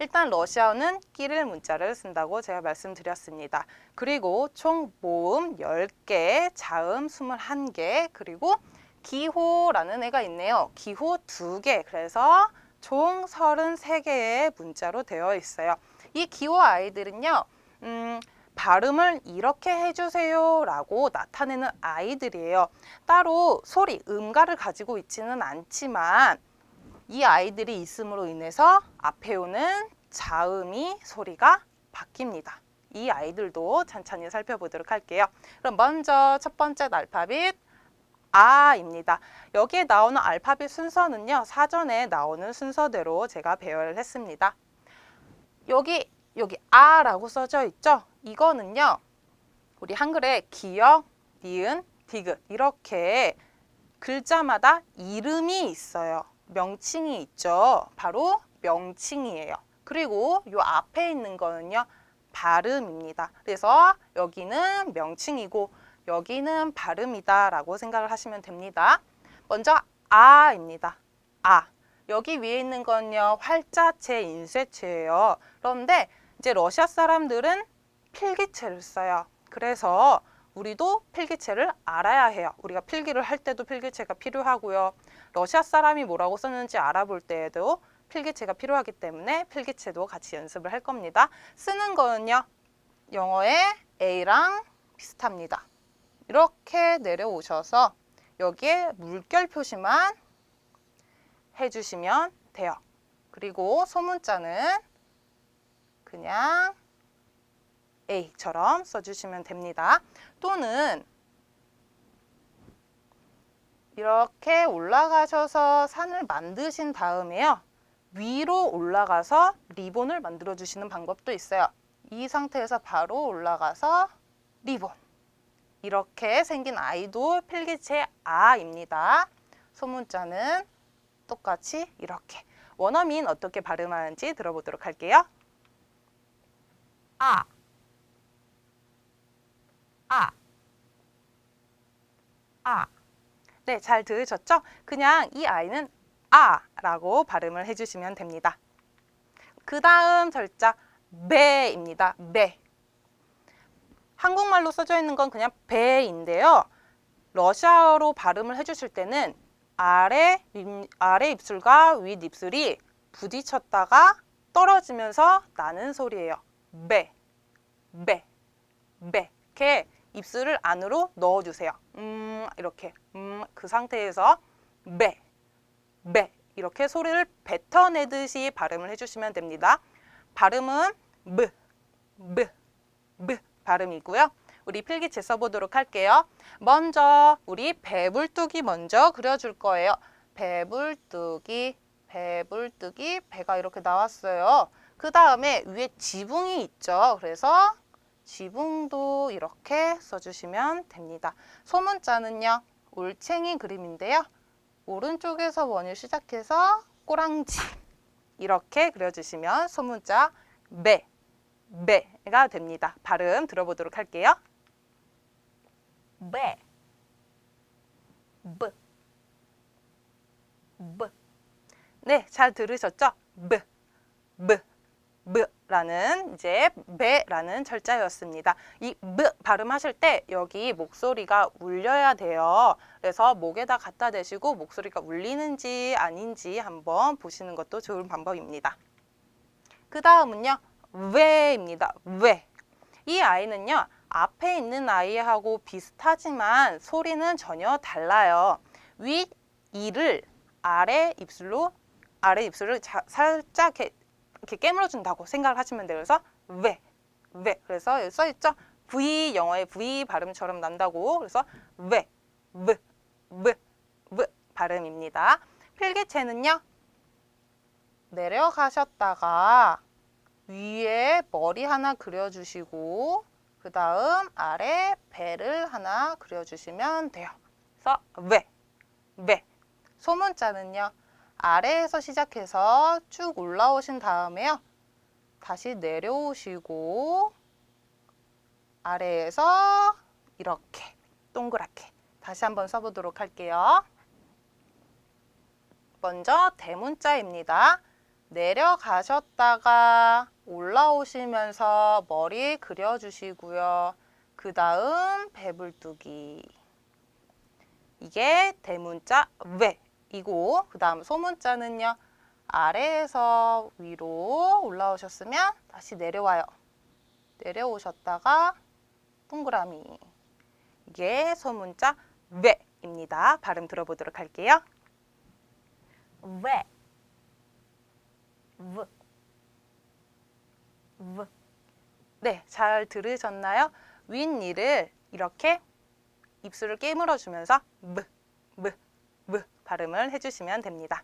일단 러시아어는 끼릴 문자를 쓴다고 제가 말씀드렸습니다. 그리고 총 모음 10개, 자음 21개, 그리고 기호라는 애가 있네요. 기호 2개. 그래서 총 33개의 문자로 되어 있어요. 이 기호 아이들은요. 음, 발음을 이렇게 해주세요 라고 나타내는 아이들이에요. 따로 소리, 음가를 가지고 있지는 않지만 이 아이들이 있음으로 인해서 앞에 오는 자음이 소리가 바뀝니다. 이 아이들도 천천히 살펴보도록 할게요. 그럼 먼저 첫 번째 알파벳 아입니다. 여기에 나오는 알파벳 순서는요. 사전에 나오는 순서대로 제가 배열을 했습니다. 여기 여기 아라고 써져 있죠? 이거는요. 우리 한글에 기역, 니은, 디귿 이렇게 글자마다 이름이 있어요. 명칭이 있죠. 바로 명칭이에요. 그리고 요 앞에 있는 거는요. 발음입니다. 그래서 여기는 명칭이고 여기는 발음이다 라고 생각을 하시면 됩니다. 먼저 아입니다. 아. 여기 위에 있는 건요. 활자체, 인쇄체예요. 그런데 이제 러시아 사람들은 필기체를 써요. 그래서 우리도 필기체를 알아야 해요. 우리가 필기를 할 때도 필기체가 필요하고요. 러시아 사람이 뭐라고 썼는지 알아볼 때에도 필기체가 필요하기 때문에 필기체도 같이 연습을 할 겁니다. 쓰는 거는요. 영어의 A랑 비슷합니다. 이렇게 내려오셔서 여기에 물결 표시만 해주시면 돼요. 그리고 소문자는 그냥 A처럼 써주시면 됩니다. 또는 이렇게 올라가셔서 산을 만드신 다음에요. 위로 올라가서 리본을 만들어 주시는 방법도 있어요. 이 상태에서 바로 올라가서 리본. 이렇게 생긴 아이도 필기체 아입니다. 소문자는 똑같이 이렇게. 원어민 어떻게 발음하는지 들어보도록 할게요. 아. 아. 아. 네, 잘 들으셨죠? 그냥 이 아이는 아 라고 발음을 해주시면 됩니다. 그 다음 절자 배입니다. 배. 한국말로 써져 있는 건 그냥 배인데요. 러시아어로 발음을 해주실 때는 아래, 입, 아래 입술과 윗 입술이 부딪혔다가 떨어지면서 나는 소리예요. 배, 배, 배. 이렇게 입술을 안으로 넣어주세요. 음, 이렇게. 음, 그 상태에서 배, 배. 이렇게 소리를 뱉어내듯이 발음을 해주시면 됩니다. 발음은 무, 무, 무 발음이고요. 우리 필기체 써보도록 할게요. 먼저 우리 배불뚝이 먼저 그려줄 거예요. 배불뚝이, 배불뚝이, 배가 이렇게 나왔어요. 그 다음에 위에 지붕이 있죠. 그래서 지붕도 이렇게 써주시면 됩니다. 소문자는요. 올챙이 그림인데요. 오른쪽에서 원을 시작해서 꼬랑지 이렇게 그려주시면 소문자 매, 매가 됩니다. 발음 들어보도록 할게요. 매, 브, 브. 네, 잘 들으셨죠? 브, 브, 브 라는 이제 배라는 철자였습니다. 이브 발음하실 때 여기 목소리가 울려야 돼요. 그래서 목에다 갖다 대시고 목소리가 울리는지 아닌지 한번 보시는 것도 좋은 방법입니다. 그 다음은요. 왜입니다. 왜. 이 아이는요. 앞에 있는 아이하고 비슷하지만 소리는 전혀 달라요. 윗 이를 아래 입술로 아래 입술을 자, 살짝 이렇게 깨물어 준다고 생각을 하시면 돼요. 그래서 왜, 왜. 그래서 여기 써 있죠. V 영어의 V 발음처럼 난다고. 그래서 왜, 브, 브, 브 발음입니다. 필기체는요. 내려가셨다가 위에 머리 하나 그려주시고 그 다음 아래 배를 하나 그려주시면 돼요. 그래서 왜, 왜. 소문자는요. 아래에서 시작해서 쭉 올라오신 다음에요. 다시 내려오시고 아래에서 이렇게 동그랗게 다시 한번 써보도록 할게요. 먼저 대문자입니다. 내려가셨다가 올라오시면서 머리 그려주시고요. 그 다음 배불뚝이. 이게 대문자 왜 이고 그 다음 소문자는요. 아래에서 위로 올라오셨으면 다시 내려와요. 내려오셨다가 동그라미. 이게 소문자 왜입니다. 발음 들어보도록 할게요. 왜. 브. 브. 네, 잘 들으셨나요? 윗니를 이렇게 입술을 깨물어 주면서 브, 브, 브 발음을 해주시면 됩니다.